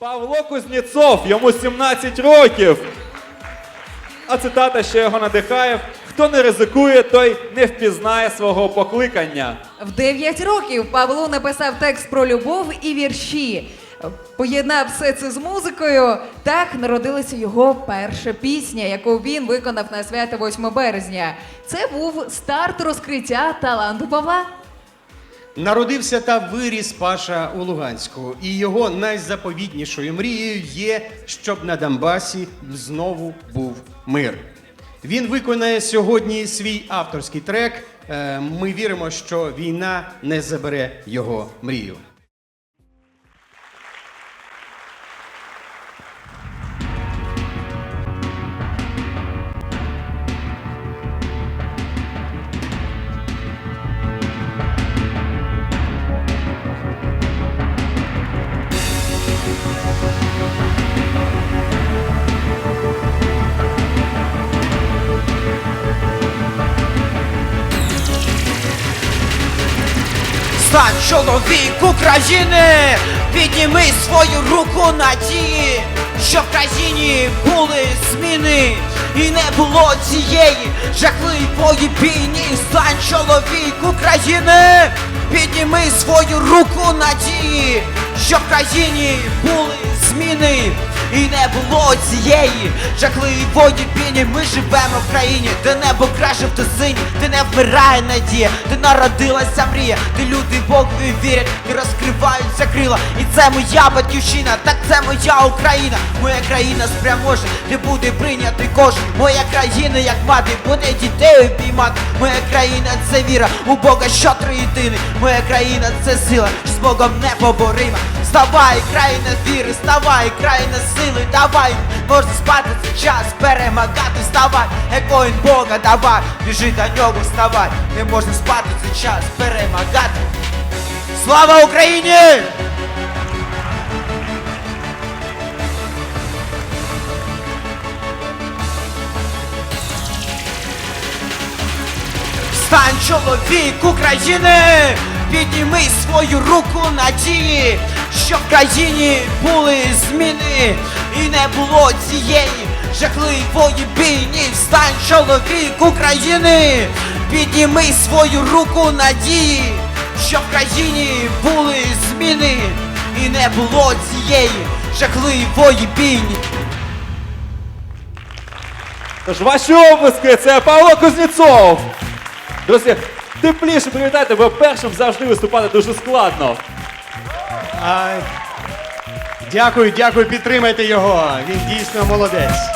Павло Кузнєцов, йому 17 років. А цитата ще його надихає: хто не ризикує, той не впізнає свого покликання. В 9 років Павло написав текст про любов і вірші. Поєднав все це з музикою. Так народилася його перша пісня, яку він виконав на свято 8 березня. Це був старт розкриття таланту Павла. Народився та виріс Паша у Луганську, і його найзаповітнішою мрією є, щоб на Донбасі знову був мир. Він виконає сьогодні свій авторський трек. Е, Ми віримо, що війна не забере його мрію. Стань чоловік України, підніми свою руку надії, щоб в країні були зміни і не було цієї жахливої бійні. Стань чоловік України, підніми свою руку надії, щоб в країні були зміни. І не було цієї жахливої бійні Ми живемо в країні, де небо краше в сині, де не вмирає надія, де народилася мрія, де люди Богові вірять, де розкриваються крила. І це моя батьківщина, так це моя Україна. Моя країна спряможе, де буде прийнятий кожен. Моя країна, як мати, буде дітей обіймати. Моя країна це віра у Бога, що триєдиний. Моя країна це сила, що з Богом непоборима. Вставай, країна віри, вставай, країна сили, давай, можна спати це час, перемагати, вставай, як воїн Бога, давай, біжи до нього, вставай, не можна спати це час, перемагати. Слава Україні! Стань чоловік України, підніми свою руку надії, щоб в країні були зміни і не було цієї жахливої бійні. Стань чоловік України, підніми свою руку надії, щоб в країні були зміни і не було цієї жахливої бійні. Тож ваші облиски це Павло Кузнєцов. Друзі, тепліше привітайте, бо першим завжди виступати дуже складно. А, дякую, дякую, підтримайте його. Він дійсно молодець.